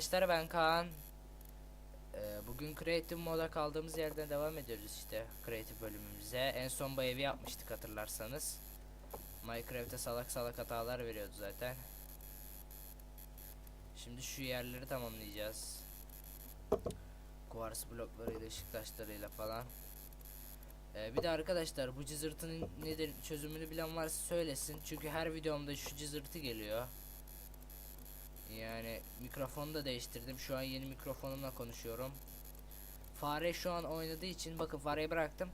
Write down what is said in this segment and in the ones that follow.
arkadaşlar ben Kaan. Ee, bugün Creative moda kaldığımız yerden devam ediyoruz işte Creative bölümümüze. En son bu evi yapmıştık hatırlarsanız. Minecraft'te salak salak hatalar veriyordu zaten. Şimdi şu yerleri tamamlayacağız. Kuvars bloklarıyla, ışık taşlarıyla falan. Ee, bir de arkadaşlar bu cızırtının nedir çözümünü bilen varsa söylesin. Çünkü her videomda şu cızırtı geliyor. Yani mikrofonu da değiştirdim. Şu an yeni mikrofonumla konuşuyorum. Fare şu an oynadığı için bakın fareyi bıraktım.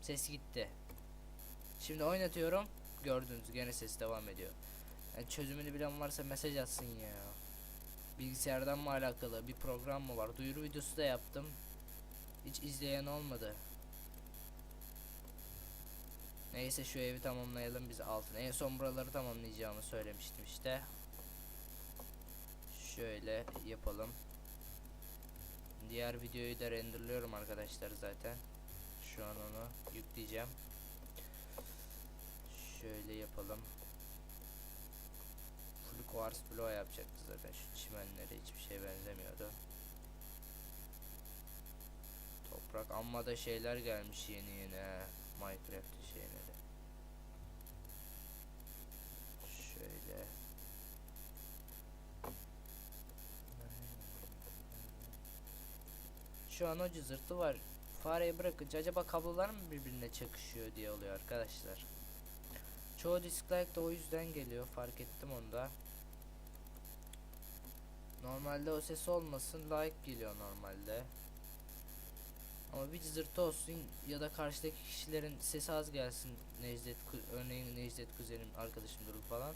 Ses gitti. Şimdi oynatıyorum. Gördünüz gene ses devam ediyor. Yani çözümünü bilen varsa mesaj atsın ya. Bilgisayardan mı alakalı bir program mı var? Duyuru videosu da yaptım. Hiç izleyen olmadı. Neyse şu evi tamamlayalım biz altın. En son buraları tamamlayacağımı söylemiştim işte. Şöyle yapalım. Diğer videoyu da renderlıyorum arkadaşlar zaten. Şu an onu yükleyeceğim. Şöyle yapalım. Full quartz bloğu yapacaktı zaten. Şu çimenlere hiçbir şey benzemiyordu. Toprak amma da şeyler gelmiş yeni yeni. Minecraft şeyleri. Şöyle. Şu an o cızırtı var. Fareyi bırakınca acaba kablolar mı birbirine çakışıyor diye oluyor arkadaşlar. Çoğu dislike de o yüzden geliyor. Fark ettim onda. Normalde o ses olmasın. Like geliyor normalde. Ama bir cızırtı olsun ya da karşıdaki kişilerin sesi az gelsin. Necdet, örneğin Necdet kuzenim, arkadaşım Durul falan.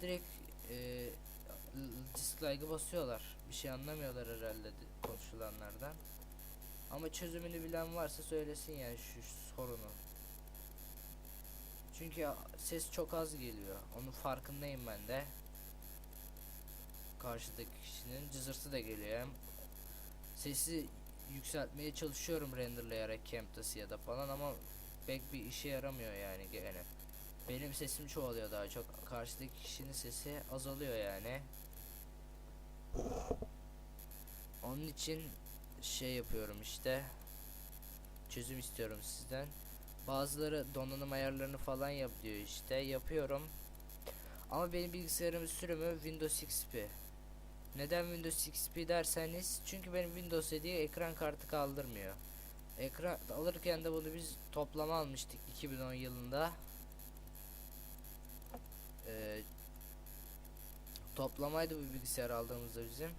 Direkt e, dislike'ı basıyorlar. Bir şey anlamıyorlar herhalde konuşulanlardan. Ama çözümünü bilen varsa söylesin yani şu sorunu. Çünkü ses çok az geliyor. Onun farkındayım ben de. Karşıdaki kişinin cızırtı da geliyor. Sesi yükseltmeye çalışıyorum renderlayarak Camtasia da falan ama pek bir işe yaramıyor yani gene. Benim sesim çoğalıyor daha çok. Karşıdaki kişinin sesi azalıyor yani. Onun için şey yapıyorum işte. Çözüm istiyorum sizden. Bazıları donanım ayarlarını falan yap diyor işte. Yapıyorum. Ama benim bilgisayarımın sürümü Windows XP. Neden Windows XP derseniz çünkü benim Windows 7 ekran kartı kaldırmıyor. Ekran alırken de bunu biz toplama almıştık 2010 yılında. Ee, toplamaydı bu bilgisayar aldığımızda bizim.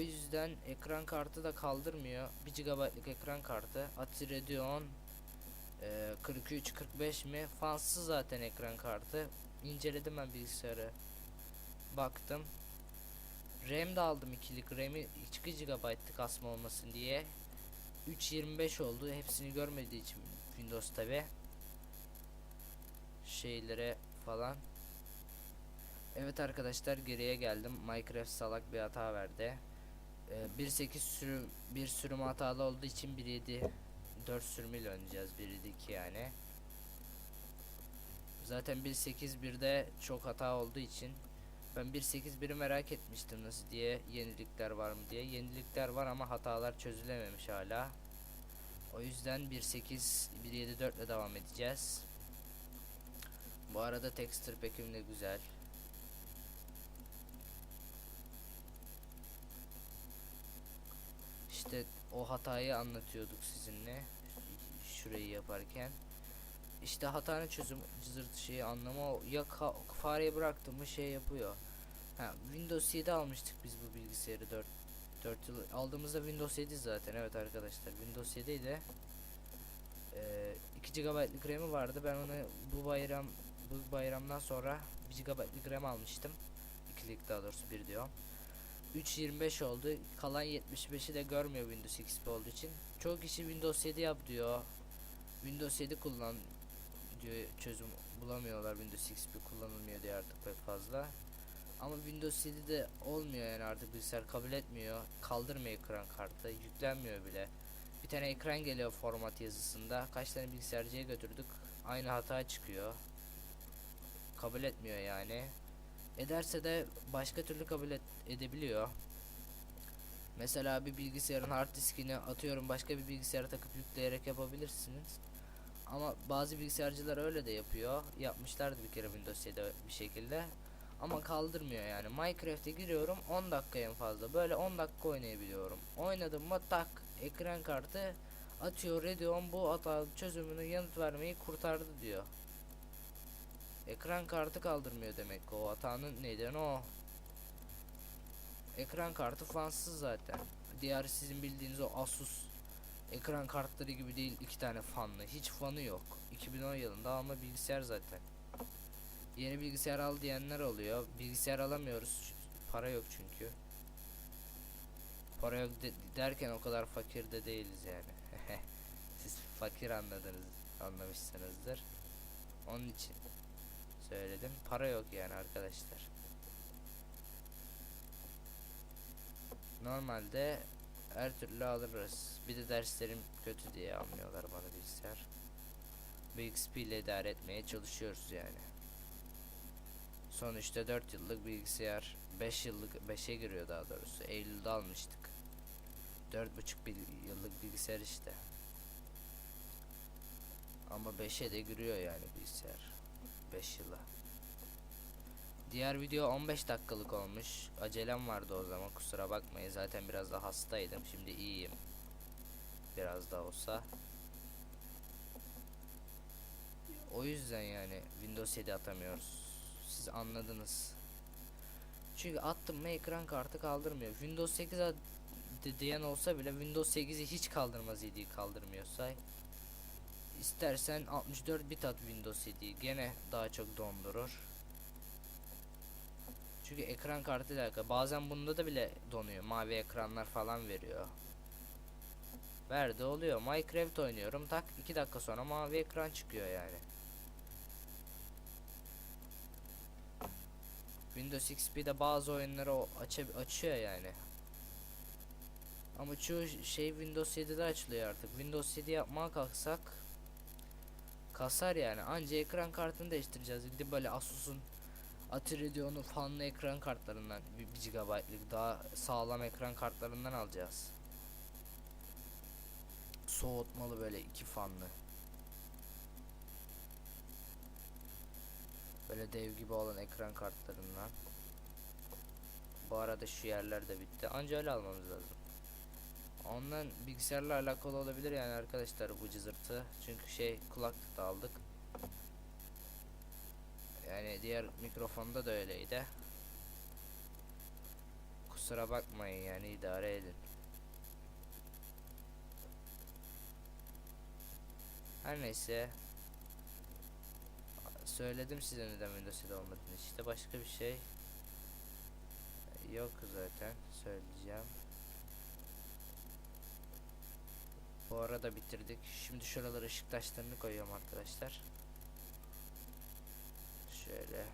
O yüzden ekran kartı da kaldırmıyor. 1 GB'lık ekran kartı. Ati Radeon e, 43-45 mi? Fansız zaten ekran kartı. İnceledim ben bilgisayarı. Baktım. RAM da aldım ikilik. RAM'i 2 GB'lık kasma olmasın diye. 3.25 oldu. Hepsini görmediği için Windows tabi. Şeylere falan. Evet arkadaşlar geriye geldim. Minecraft salak bir hata verdi. Ee, 1.8 sürüm bir sürüm hatalı olduğu için 1.7 4 sürümüyle oynayacağız 1.7 yani. Zaten 1.8 1'de çok hata olduğu için ben 1.8.1'i merak etmiştim nasıl diye yenilikler var mı diye. Yenilikler var ama hatalar çözülememiş hala. O yüzden 1.8 1.7.4 ile devam edeceğiz. Bu arada texture pack'im de güzel. İşte o hatayı anlatıyorduk sizinle şurayı yaparken. İşte hatanın çözüm cızırtı şeyi anlama ya fareyi bıraktım mı şey yapıyor. Ha, Windows 7 almıştık biz bu bilgisayarı 4 4 yıl. Aldığımızda Windows 7 zaten evet arkadaşlar. Windows 7 ile e, 2 GB'lık RAM'i vardı. Ben onu bu bayram bu bayramdan sonra 1 GB'lık RAM almıştım. 2'lik daha doğrusu bir diyor 3.25 oldu kalan 75'i de görmüyor Windows XP olduğu için çoğu kişi Windows 7 yap diyor Windows 7 kullan diyor çözüm bulamıyorlar Windows XP kullanılmıyor diye artık pek fazla ama Windows 7'de olmuyor yani artık bilgisayar kabul etmiyor. Kaldırmıyor ekran kartı. Yüklenmiyor bile. Bir tane ekran geliyor format yazısında. Kaç tane bilgisayarcıya götürdük. Aynı hata çıkıyor. Kabul etmiyor yani. Ederse de başka türlü kabul et- edebiliyor. Mesela bir bilgisayarın hard diskini atıyorum başka bir bilgisayara takıp yükleyerek yapabilirsiniz. Ama bazı bilgisayarcılar öyle de yapıyor. Yapmışlardı bir kere Windows 7'de bir şekilde. Ama kaldırmıyor yani. Minecraft'e giriyorum 10 dakika en fazla. Böyle 10 dakika oynayabiliyorum. Oynadım mı tak ekran kartı atıyor Radeon bu hata çözümünü yanıt vermeyi kurtardı diyor. Ekran kartı kaldırmıyor demek ki o hatanın nedeni o. Ekran kartı fansız zaten. Diğer sizin bildiğiniz o Asus ekran kartları gibi değil iki tane fanlı. Hiç fanı yok. 2010 yılında alma bilgisayar zaten. Yeni bilgisayar al diyenler oluyor. Bilgisayar alamıyoruz. Para yok çünkü. Para yok de- derken o kadar fakir de değiliz yani. Siz fakir anladınız, anlamışsınızdır. Onun için söyledim. Para yok yani arkadaşlar. Normalde her türlü alırız. Bir de derslerim kötü diye almıyorlar bana bilgisayar. BXP ile idare etmeye çalışıyoruz yani. Sonuçta 4 yıllık bilgisayar 5 yıllık 5'e giriyor daha doğrusu. Eylül'de almıştık. 4,5 bil, yıllık bilgisayar işte. Ama 5'e de giriyor yani bilgisayar. 5 yıla. Diğer video 15 dakikalık olmuş. Acelem vardı o zaman kusura bakmayın. Zaten biraz da hastaydım. Şimdi iyiyim. Biraz da olsa. O yüzden yani Windows 7 atamıyoruz. Siz anladınız. Çünkü attım mı ekran kartı kaldırmıyor. Windows 8 a- de- diyen olsa bile Windows 8'i hiç kaldırmaz 7'yi kaldırmıyorsa istersen 64 bit at Windows 7'yi gene daha çok dondurur. Çünkü ekran kartı ile. Bazen bunda da bile donuyor. Mavi ekranlar falan veriyor. Verdi oluyor. Minecraft oynuyorum. Tak 2 dakika sonra mavi ekran çıkıyor yani. Windows XP'de bazı oyunları o açı- açıyor yani. Ama çoğu şey Windows 7'de açılıyor artık. Windows 7 yapmaya kalksak kasar yani. Anca ekran kartını değiştireceğiz. Gidip böyle Asus'un Atiradeon'un fanlı ekran kartlarından 1 GB'lık daha sağlam ekran kartlarından alacağız. Soğutmalı böyle iki fanlı. Böyle dev gibi olan ekran kartlarından. Bu arada şu yerler de bitti. Anca öyle almamız lazım. Ondan bilgisayarla alakalı olabilir yani arkadaşlar bu cızırtı. Çünkü şey kulaklık da aldık. Yani diğer mikrofonda da öyleydi. Kusura bakmayın yani idare edin. Her neyse. Söyledim size neden Windows 7 olmadığını işte başka bir şey yok zaten söyleyeceğim. Bu arada bitirdik. Şimdi şuralara ışık taşlarını koyuyorum arkadaşlar. Şöyle.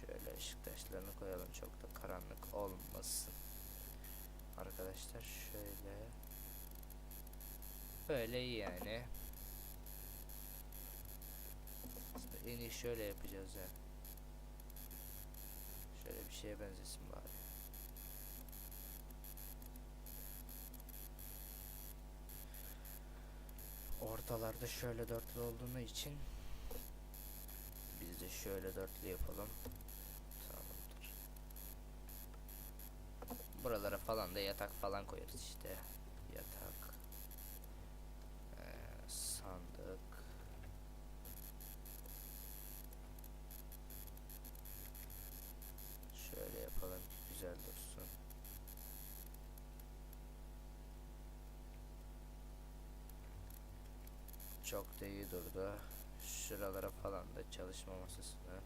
Şöyle ışık taşlarını koyalım çok da karanlık olmasın. Arkadaşlar şöyle. Böyle iyi yani. En iyi şöyle yapacağız yani. Şöyle bir şeye benzesin bari. Ortalarda şöyle dörtlü olduğunu için biz de şöyle dörtlü yapalım. Tamamdır. Buralara falan da yatak falan koyarız işte. Yatak. Ee, sandık. Şöyle yapalım ki güzel dursun. Çok da iyi durdu. Şuralara falan da çalışma masasını.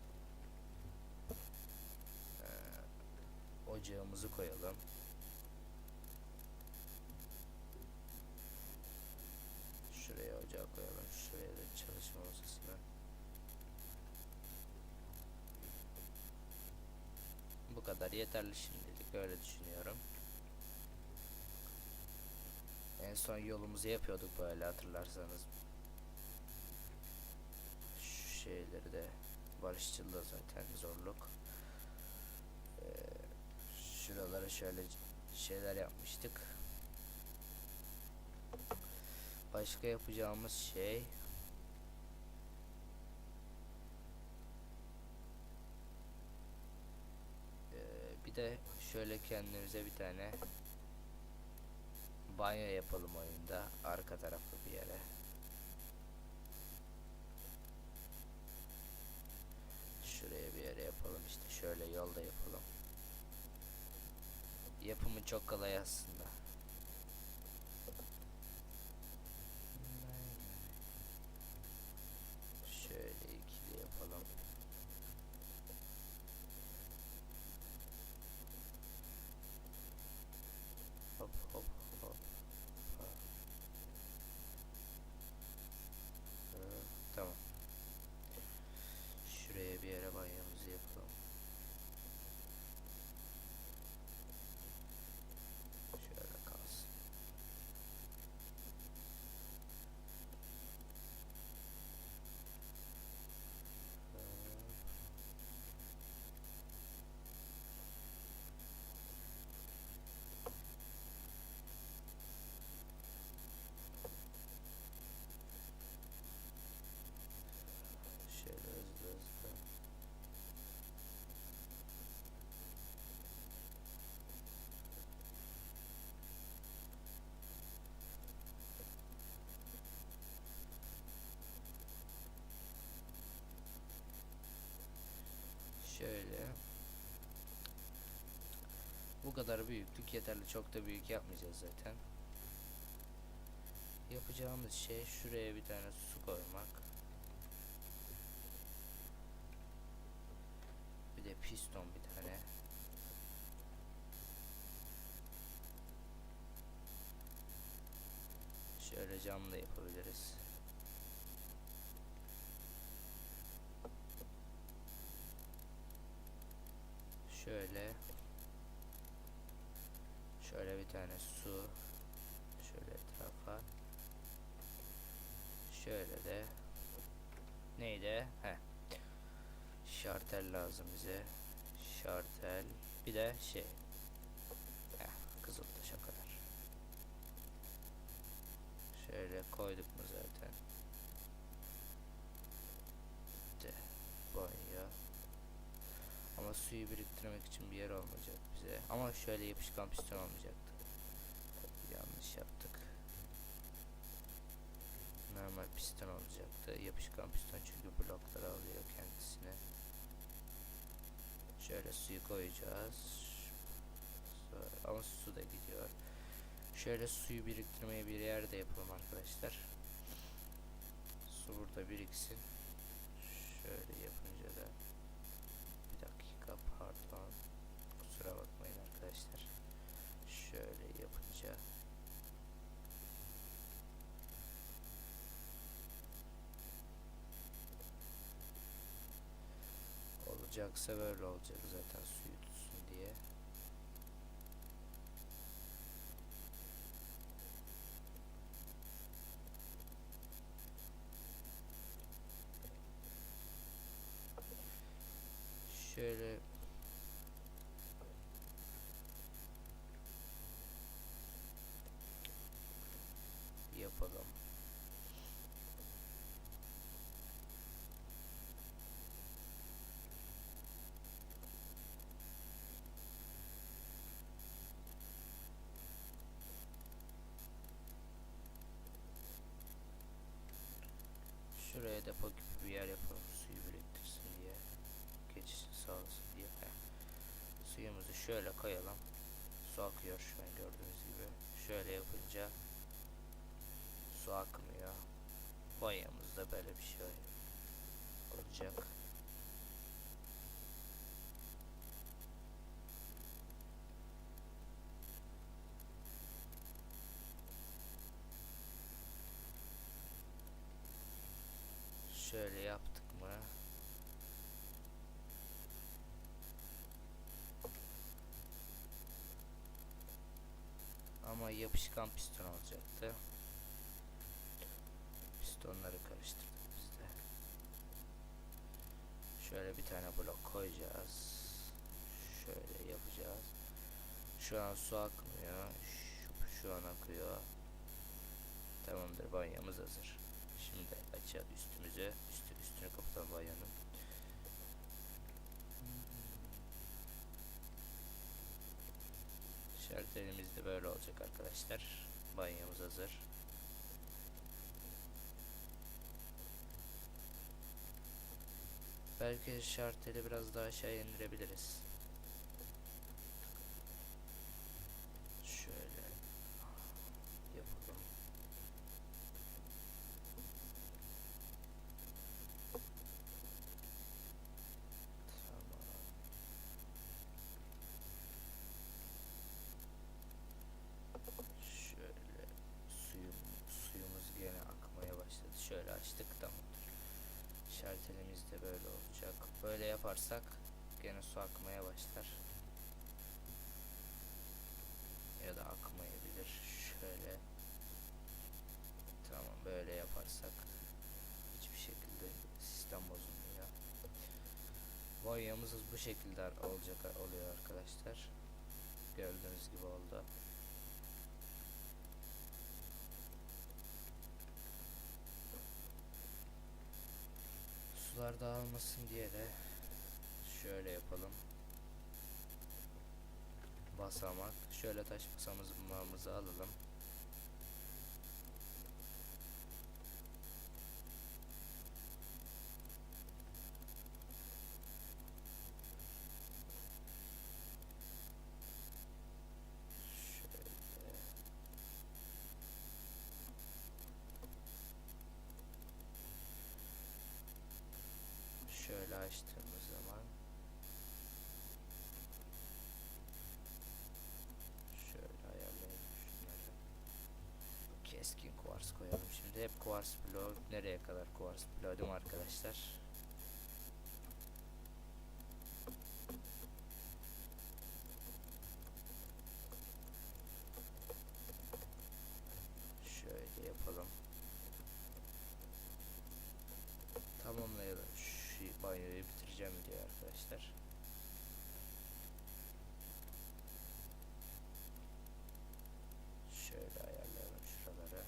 Ee, ocağımızı koyalım. Şuraya ocağı koyalım. Şuraya da çalışma masasını. Bu kadar yeterli şimdilik öyle düşünüyorum. En son yolumuzu yapıyorduk böyle hatırlarsanız. Şeyleri de barışçıl da zaten zorluk. Ee, şuralara şöyle şeyler yapmıştık. Başka yapacağımız şey Ee, bir de şöyle kendimize bir tane banyo yapalım oyunda arka taraflı bir yere. Şuraya bir yere yapalım işte şöyle yolda yapalım. Yapımı çok kolay aslında. Şöyle ikili yapalım. Hop hop hop. ha. Ee, tamam. Şuraya bir yere banyomuzu yapalım. Şöyle kalsın. Hop. Şöyle hızlı hızlı. Şöyle. Bu kadar büyüklük yeterli. Çok da büyük yapmayacağız zaten. Yapacağımız şey şuraya bir tane su koymak. Bir de piston bir tane. Şöyle cam da yapabiliriz. Şöyle bir tane su Şöyle etrafa Şöyle de Neydi? He. Şartel lazım bize. Şartel. Bir de şey. Heh, kızıltaş o kadar. Şöyle koyduk mu zaten. De banyo. Ama suyu biriktirmek için bir yer olmayacak bize. Ama şöyle yapışkan piston olmayacaktı. Yanlış yaptık. Normal piston olacaktı. Yapışkan piston çünkü blokları alıyor kendisine. Şöyle suyu koyacağız. Ama su da gidiyor. Şöyle suyu biriktirmeye bir yerde yapalım arkadaşlar. Su burada biriksin. Şöyle yapınca da bir dakika pardon. Kusura bakmayın arkadaşlar. Şöyle yapınca olacaksa böyle olacak zaten suyu tutsun diye. Şöyle yapalım. Şuraya depo gibi bir yer yapalım suyu biriktirsin diye. Geçişin sağlasın diye. Heh. Suyumuzu şöyle koyalım. Su akıyor şu an gördüğünüz gibi. Şöyle yapınca su akmıyor. Banyomuzda böyle bir şey olacak. Şöyle yaptık mı? Ama yapışkan piston olacaktı. Pistonları karıştırdık biz de. Şöyle bir tane blok koyacağız. Şöyle yapacağız. Şu an su akmıyor. Şu, şu an akıyor. Tamamdır banyomuz hazır. Şimdi açalım üstümüzü. Üstü, üstünü kapatalım banyonun. Şalterimiz de böyle olacak arkadaşlar. Banyomuz hazır. Belki şarteli biraz daha aşağı indirebiliriz. Şöyle yapalım. Tamam. Şöyle suyum, suyumuz gene akmaya başladı. Şöyle açtık tamamdır. Şartelimiz de böyle olacak. Böyle yaparsak gene su akmaya başlar. Ya da akmayabilir. Şöyle. Tamam böyle yaparsak hiçbir şekilde sistem bozulmuyor. Boyamız bu şekilde olacak oluyor arkadaşlar. Gördüğünüz gibi oldu. Sular dağılmasın diye de şöyle yapalım. Basamak. Şöyle taş basamağımızı alalım. Şöyle. Şöyle açtığımız zaman şöyle ayarlayalım şunları. Keskin kuvars koyalım şimdi. Hep kuvars bloğu nereye kadar kuvars bloğu değil mi arkadaşlar? Şöyle yapalım. Tamamlayalım. Şu banyoyu bitireceğim diye arkadaşlar. Şöyle ayarlayalım şuraları.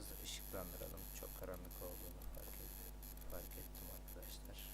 Biraz ışıklandıralım. Çok karanlık olduğunu fark ettim. Fark ettim arkadaşlar.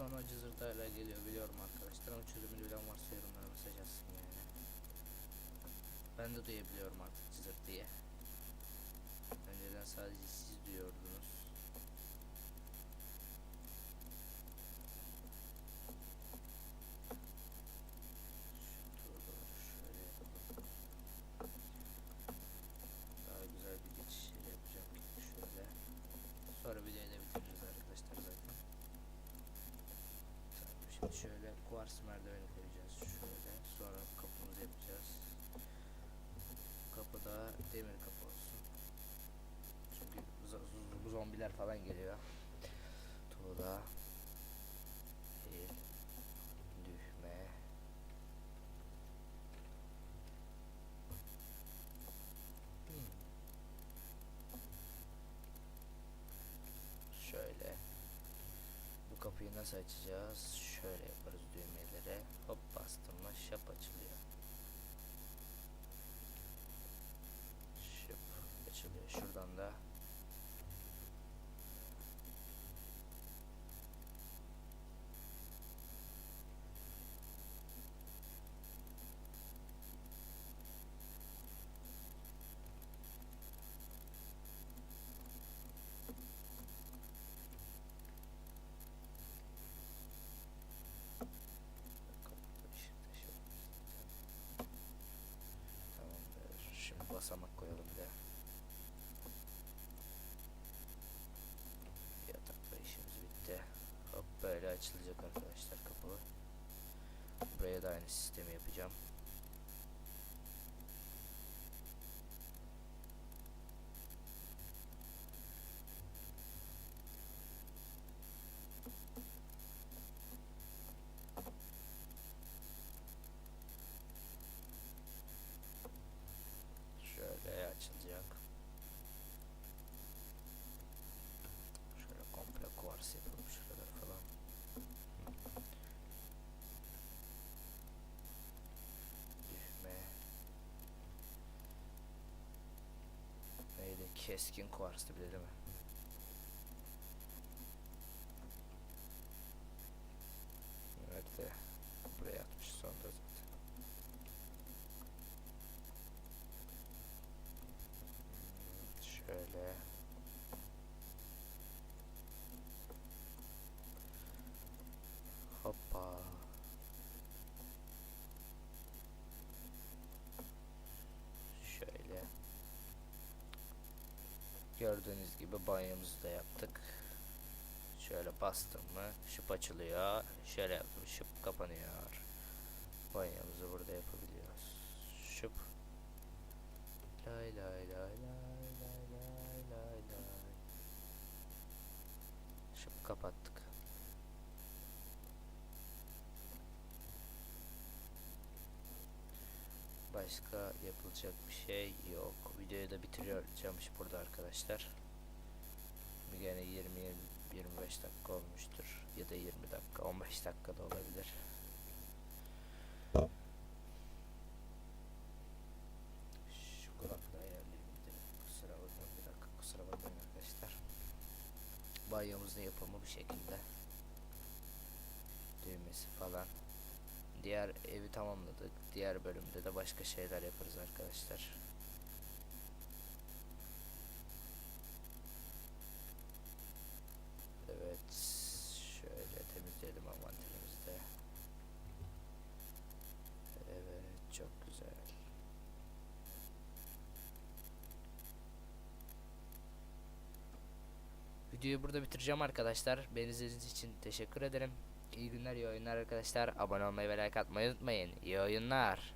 Ona cızırtayla geliyor biliyorum arkadaşlar ama çözümünü bilen varsa yorumlara mesaj atsın yani. Ben de duyabiliyorum artık cızırtıyı. Önceden sadece siz duyuyordunuz. Şu tuğlaları şöyle yapalım. Daha güzel bir geçiş yeri yapacağım ki şöyle. Sonra videoyu da bitiririz arkadaşlar zaten. Tamam, şimdi şöyle kuvars merdiveni koyacağız şöyle. Sonra kapımızı yapacağız. Kapıda demir kapı olsun. Çünkü zo- zombiler falan geliyor. Tuğla. Değil. Düğme. Şöyle. Bu kapıyı nasıl açacağız? Şöyle yaparız düğmelere. Hop bastım mı şap açılıyor. Şıp açılıyor. Şuradan da kapıda ışık taşı var zaten. Tamamdır. Şimdi basamak koyalım bir de. Yatakla işimiz bitti. Hop böyle açılacak arkadaşlar kapı. Buraya da aynı sistemi yapacağım. Şöyle açılacak. Şöyle komple kuvars yapalım şuraları falan. Düğme. Neydi? Keskin kuvarstı bile değil mi? Nerede? Buraya atmış sonunda zaten. Şöyle. Hoppa. Şöyle. Gördüğünüz gibi banyomuzu da yaptık. Şöyle bastım mı şıp açılıyor. Şöyle yaptım şıp kapanıyor. Banyomuzu burada yapabiliyoruz. Şıp. Lay lay lay lay lay lay lay. Şıp kapattık. Başka yapılacak bir şey yok. Videoyu da bitiriyorum burada arkadaşlar. Gene 20 25 dakika olmuştur ya da 20 dakika 15 dakika da olabilir. Şu kulaklığı ayarlayayım bir de. Kusura bakmayın bir dakika kusura bakmayın arkadaşlar. Banyomuzun yapımı bu şekilde. Düğmesi falan. Diğer evi tamamladık. Diğer bölümde de başka şeyler yaparız arkadaşlar. Evet. Şöyle temizleyelim de. Evet. Çok güzel. Videoyu burada bitireceğim arkadaşlar. Beni izlediğiniz için teşekkür ederim. İyi günler, iyi oyunlar arkadaşlar. Abone olmayı ve like atmayı unutmayın. İyi oyunlar.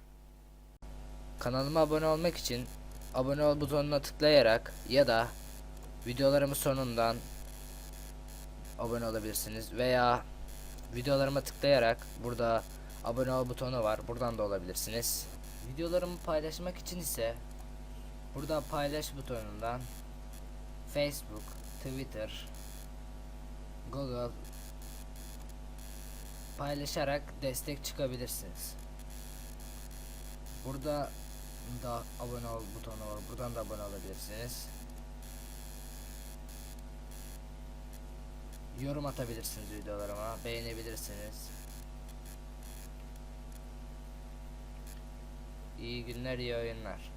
Kanalıma abone olmak için abone ol butonuna tıklayarak ya da videolarımın sonundan abone olabilirsiniz veya videolarıma tıklayarak burada abone ol butonu var. Buradan da olabilirsiniz. Videolarımı paylaşmak için ise burada paylaş butonundan Facebook, Twitter, Google paylaşarak destek çıkabilirsiniz. Burada da abone ol butonu var. Buradan da abone olabilirsiniz. yorum atabilirsiniz videolarıma. Beğenebilirsiniz. İyi günler, iyi oyunlar.